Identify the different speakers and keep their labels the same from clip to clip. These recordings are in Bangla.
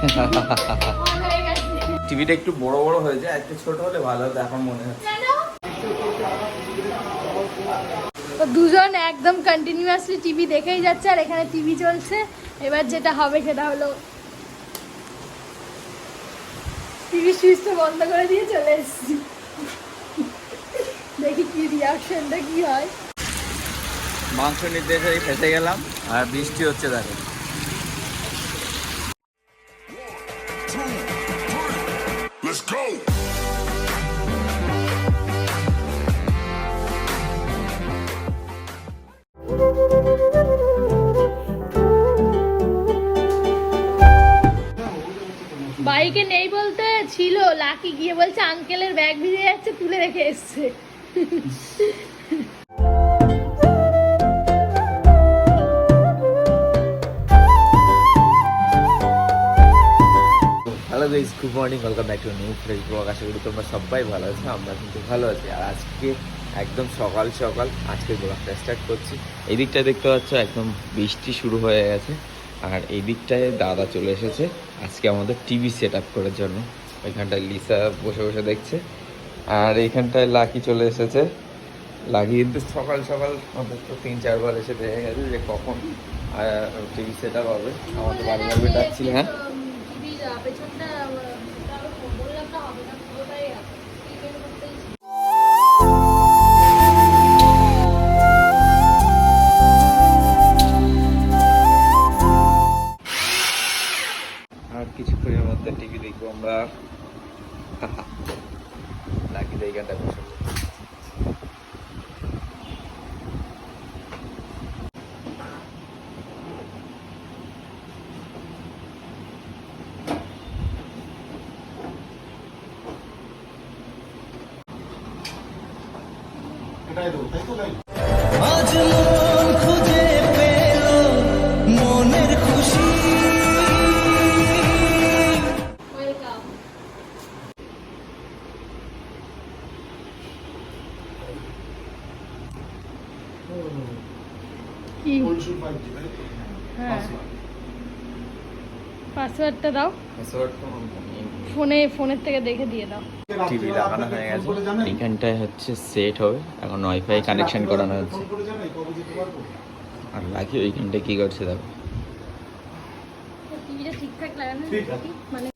Speaker 1: হয়ে
Speaker 2: টিভিটা একটু বড় বড় হয়েছে একটু ছোট হলে ভালো হতো এখন মনে হচ্ছে
Speaker 1: দুজন একদম কন্টিনিউয়াসলি টিভি দেখেই যাচ্ছে আর এখানে টিভি চলছে। এবার যেটা হবে সেটা হলো টিভি সুইচটা বন্ধ করে দিয়ে চলে এসেছি। দেখি কি রিয়াকশনটা কি হয়।
Speaker 2: মাংস নির্দেশে ফেসে গেলাম আর বৃষ্টি হচ্ছে দেখো।
Speaker 1: ছিল গিয়ে বলছে আঙ্কেলের ব্যাগ ভিজে যাচ্ছে, তুলে রেখে এসছে।
Speaker 2: Good morning welcome back to new fresh blog আশা করি তোমরা সবাই ভালো আছো, আমরা কিন্তু ভালো আছি। আর আজকে একদম সকাল সকাল আজকে ব্লগটা স্টার্ট করছি। এই দিকটা দেখতে পাচ্ছ, একদম বৃষ্টি শুরু হয়ে গেছে। আর এই দিকটায় দাদা চলে এসেছে, আজকে আমাদের টিভি সেট আপ করার জন্য। ওইখানটায় লিসা বসে বসে দেখছে। আর এইখানটায় লাকি চলে এসেছে। লাকি কিন্তু সকাল সকাল অন্তত তিন, চারবার এসে দেখে গেছে যে কখন টিভি সেট আপ হবে। আমাদের বাড়ি বাড়ি ডাকছিল হ্যাঁ।
Speaker 3: আজ মন খুঁজে
Speaker 1: পাসওয়ার্ডটা দাও। ফোনে ফোনের থেকে দেখে দিয়ে দাও।
Speaker 2: টিভি লাগানো হয়ে গেছে। এইখানটায় হচ্ছে সেট হবে। এখন ওয়াইফাই কানেকশন করানো হচ্ছে। আর লাকি ওইখানটায় কি করছে দাও
Speaker 1: টিভিটা ঠিকঠাক লাগানো মানে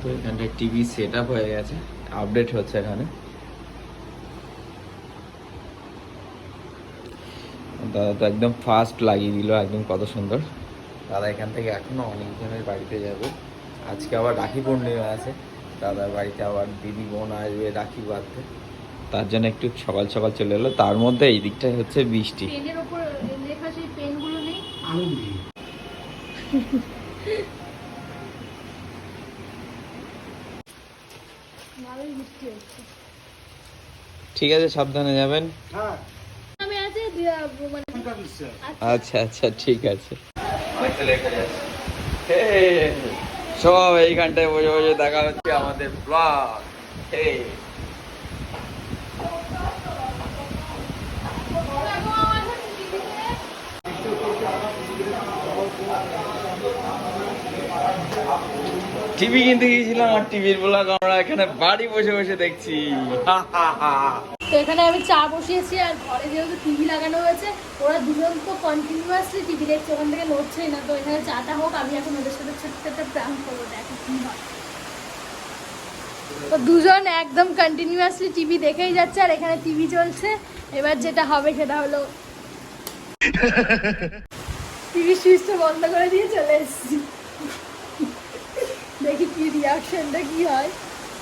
Speaker 2: তো এখানটায় টিভি সেট আপ হয়ে গেছে। আপডেট হচ্ছে এখানে। দাদা তো একদম ফাস্ট লাগিয়ে দিল একদম কত সুন্দর। দাদা এখান থেকে এখনও অনেকজনের বাড়িতে যাবে। আজকে আবার রাখি পূর্ণিমা আছে। দাদার বাড়িতে আবার দিদি বোন আসবে রাখি বাঁধতে। তার জন্য একটু সকাল সকাল চলে এলো। তার মধ্যে এই দিকটাই হচ্ছে বৃষ্টি।
Speaker 1: পেনের ওপর লেখা সেই পেনগুলো নেই। ভালোই বৃষ্টি হচ্ছে।
Speaker 2: ঠিক আছে সাবধানে যাবেন।
Speaker 1: মানে
Speaker 2: আচ্ছা আচ্ছা ঠিক আছে। সব এইখানটায় বসে বসে দেখা হচ্ছে আমাদের ব্লগ টিভি কিনতে গিয়েছিলাম আর টিভির ব্লগ আমরা এখানে বাড়ি বসে বসে দেখছি।
Speaker 1: তো এখানে আমি চা বসিয়েছি আর ঘরে যেহেতু টিভি লাগানো হয়েছে, ওরা দুজন তো কন্টিনিউয়াসলি টিভি দেখছে, ওখান থেকে নড়ছেই না। তো এখানে চাটা হোক, আমি এখন ওদের সাথে ছোট্ট একটা প্ল্যান করব, দেখো তো দুজন একদম কন্টিনিউয়াসলি টিভি দেখেই যাচ্ছে আর এখানে টিভি চলছে। এবার যেটা হবে সেটা হলো, টিভি সুইচটা বন্ধ করে দিয়ে চলে এসেছি। দেখি কি রিয়াকশনটা কি হয়।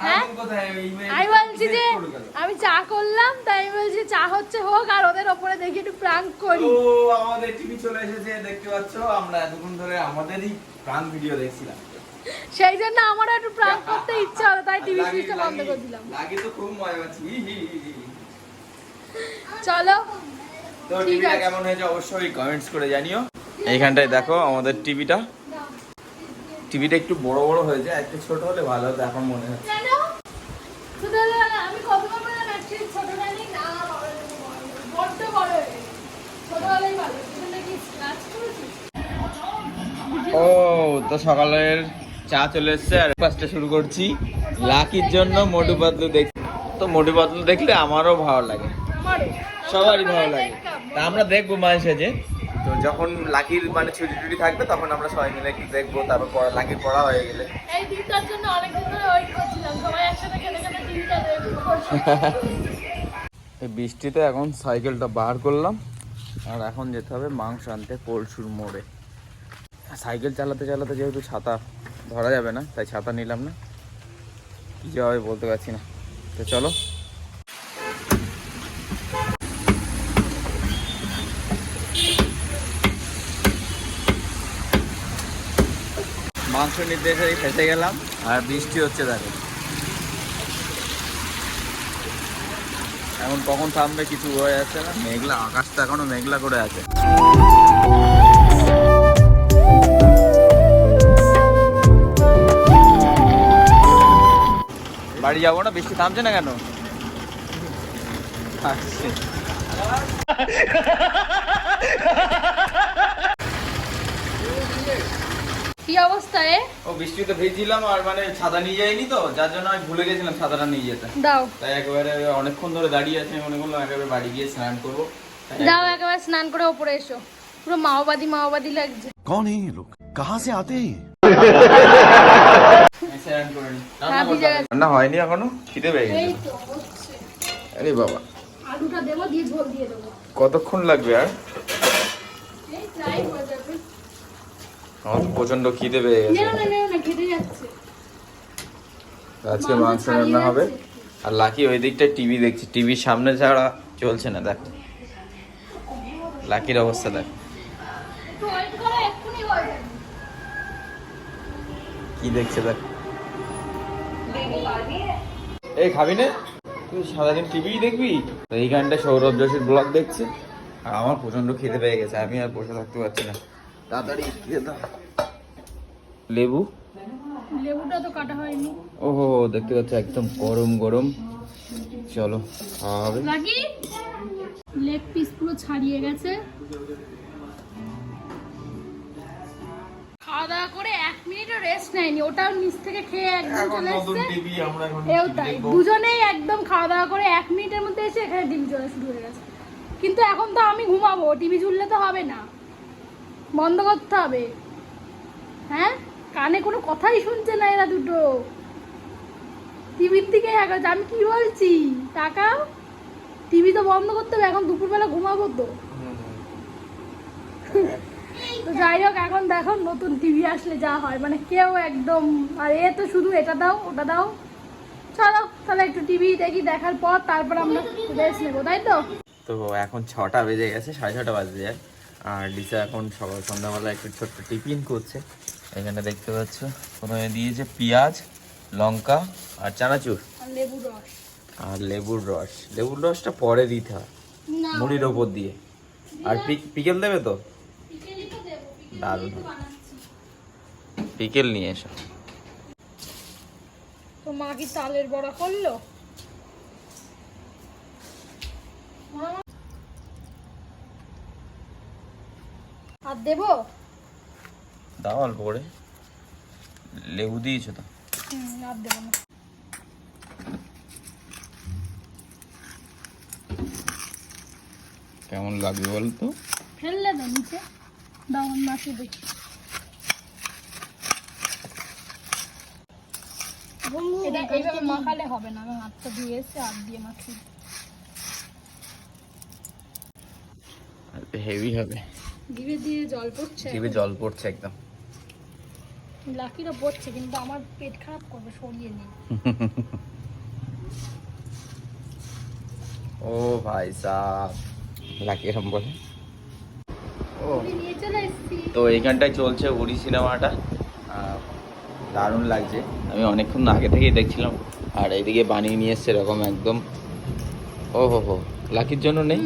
Speaker 1: হ্যাঁ? আমি বলছি যে আমি চা করলাম তাই আমি বলছি চা হচ্ছে হোক আর ওদের ওপরে দেখি একটু প্রাঙ্ক করি।
Speaker 2: তো আমাদের টিভি চলে এসেছে দেখতে পাচ্ছ? আমরা এতক্ষণ ধরে আমাদেরই প্রাণ ভিডিও দেখছিলাম।
Speaker 1: সেই জন্য আমারও একটু প্রাঙ্ক করতে ইচ্ছা হলো তাই টিভি সুইচটা বন্ধ করে দিলাম
Speaker 2: লাগি তো খুব মজা পাচ্ছি।
Speaker 1: চলো
Speaker 2: তো টিভিটা কেমন হয়েছে অবশ্যই কমেন্টস করে জানিও। এইখানটায় দেখো আমাদের টিভিটা টিভিটা একটু বড় বড় হয়েছে একটু ছোট হলে ভালো হতো এখন মনে হচ্ছে।
Speaker 1: হয়ে
Speaker 2: ও তো সকালের চা চলে এসছে আর শুরু করছি। লাকির জন্য মোটু পাতলু দেখ তো মোটু পাতলু দেখলে আমারও ভালো লাগে। সবারই ভালো লাগে। তা আমরা দেখব মাঝে সাঝে। তো যখন লাকির মানে ছুটি টুটি থাকবে তখন আমরা সবাই মিলে একটু দেখব তারপর পড়া লাকির পড়া হয়ে গেলে।
Speaker 1: এই দিনটার জন্য অনেকদিন ধরে ওয়েট করছিলাম সবাই একসাথে খেতে খেতে টিভিটা দেখব
Speaker 2: এই বৃষ্টিতে এখন সাইকেলটা বার করলাম আর এখন যেতে হবে মাংস আনতে পরশুর মোড়ে। সাইকেল চালাতে চালাতে যেহেতু ছাতা ধরা যাবে না তাই ছাতা নিলাম না। কী যে হবে বলতে পারছি না। তো চলো মাংস নিতে এসে ফেসে গেলাম, আর বৃষ্টি হচ্ছে দেখো। এখন কখন থামবে কিছু হয়ে যাচ্ছে না। মেঘলা, আকাশটা এখনও মেঘলা করে আছে। বাড়ি যাব না? বৃষ্টি থামছে না কেন? আসছে।
Speaker 1: কি অবস্থায়?
Speaker 2: ও বৃষ্টিতে ভেজছিলাম আর মানে ছাতা নিয়ে যাইনি তো যার জন্য আমি ভুলে গেছিলাম ছাতাটা নিয়ে যেতে।
Speaker 1: দাও।
Speaker 2: তাই একেবারে অনেকক্ষণ ধরে দাঁড়িয়ে আছে মনে করলাম একেবারে বাড়ি গিয়ে স্নান করব।
Speaker 1: যাও একেবারে স্নান করে ওপরে এসো। পুরো মাওবাদী মাওবাদী লাগছে।
Speaker 2: কোন এই লোক
Speaker 1: কাহা সে আতে
Speaker 2: রান্না হয়নি এখনও? খিদে পেয়ে গেছে। আরে বাবা।
Speaker 1: আলুটা দেবো দিয়ে ঝোল দিয়ে দেবো।
Speaker 2: কতক্ষণ লাগবে আর?
Speaker 1: এই প্রায়
Speaker 2: আমার প্রচণ্ড খিদে পেয়ে গেছে।
Speaker 1: খেতে
Speaker 2: আজকে
Speaker 1: মাংস
Speaker 2: রান্না হবে। আর লাকি ওই দিকটা টিভি দেখছি। টিভির সামনে ছাড়া চলছে না দেখ। লাকির অবস্থা দেখ। কি দেখছে দেখ। এই খাবি না? তুই সারাদিন টিভিই দেখবি? এইখানটা সৌরভ যোশীর ব্লগ দেখছে। আর আমার প্রচণ্ড খিদে পেয়ে গেছে। আমি আর বসে থাকতে পারছি না। তাড়াতাড়ি। লেবু?
Speaker 1: লেবুটা তো কাটা হয়নি।
Speaker 2: ওহো দেখতে পাচ্ছ একদম গরম গরম। চলো খাওয়া হবে।
Speaker 1: লাগি লেগ পিস পুরো ছাড়িয়ে গেছে। খাওয়া দাওয়া করে এক মিনিটও রেস্ট নেয়নি। ওটাও নিচ থেকে খেয়ে একদম চলে এসছে। এও তাই। দুজনেই একদম খাওয়া দাওয়া করে এক মিনিটের মধ্যে এসে এখানে টিভি চলে শুরু হয়ে গেছে। কিন্তু এখন তো আমি ঘুমাবো টিভি ঝুললে তো হবে না। বন্ধ করতে হবে। হ্যাঁ? কানে কোনো কথাই শুনছে না এরা দুটো। টিভির দিকে এগোচ্ছে আমি কি বলছি? টাকাও টিভি তো বন্ধ করতে হবে এখন দুপুরবেলা ঘুমাবো তো। তো যাই হোক এখন দেখো নতুন টিভি আসলে যা হয়। মানে কেউ একদম আর এ তো শুধু এটা দাও ওটা দাও। চলো তাহলে একটু টিভি দেখি দেখার পর তারপর আমরা রেস্ট নেব তাই তো?
Speaker 2: তো এখন ছটা বেজে গেছে সাড়ে ছটা বাজে যায়। আর লিসা এখন সকাল সন্ধ্যাবেলা একটু ছোট্ট টিফিন করছে। এখানে দেখতে পাচ্ছ প্রথমে দিয়েছে পেঁয়াজ লঙ্কা আর চানাচুর।
Speaker 1: আর রস।
Speaker 2: আর লেবুর রস। লেবুর রসটা পরে দিতে হয় মুড়ির ওপর দিয়ে। আর পিকেল দেবে তো? দারুণ। পিকেল নিয়ে এসো।
Speaker 1: তো মা কি তালের বড়া করল? আর দেবো?
Speaker 2: দাও অল্প করে। লেবু দিয়েছ তো?
Speaker 1: আর দেবো না।
Speaker 2: কেমন লাগবে বলতো?
Speaker 1: ফেললে তো নিচে। দাও আমি দেখি। এটা এইভাবে মাখালে হবে না আমি হাতটা দিয়ে এসে হাত দিয়ে মাখি।
Speaker 2: হেভি হবে।
Speaker 1: ধীরে ধীরে জল পড়ছে
Speaker 2: জিভে জল পড়ছে একদম।
Speaker 1: লাকিরও পড়ছে কিন্তু আমার পেট খারাপ করবে সরিয়ে নেই।
Speaker 2: ও ভাই সাহ লাকি এরম বলে। তো এইখানটায় চলছে উড়ি সিনেমাটা। দারুণ লাগছে। আমি অনেকক্ষণ আগে থেকেই দেখছিলাম। আর এইদিকে বানিয়ে নিয়ে এসছে এরকম একদম। ও হো হো। লাকির জন্য নেই?